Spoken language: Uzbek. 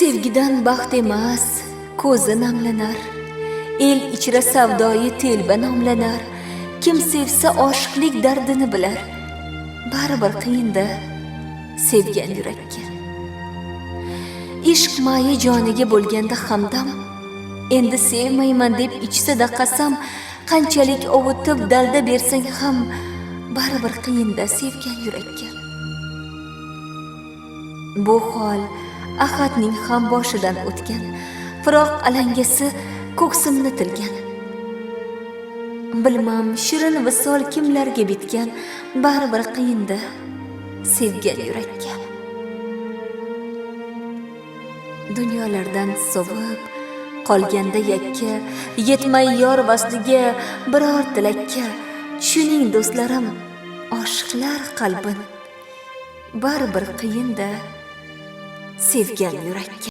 sevgidan baxt emas ko'zi namlanar. El ichra savdoyi telba nomlanar kim sevsa oshiqlik dardini bilar. Baribir qiyinda sevgan yurakka. Ishq mayi joniga bo'lganda hamdam endi sevmayman deb ichsada qasam qanchalik ovutib dalda bersang ham baribir qiyinda sevgan yurakka. Bu hol ahadning ham boshidan o'tgan firoq alangasi ko'ksimni tilgan. Bilmam shirin visol kimlarga bitgan baribir qiyinda sevgan yurakka dunyolardan sovib qolganda yakka yetmay yor vasliga biror tilakka tushuning do'stlarim oshiqlar qalbin. Baribir qiyinda sevgan yurakka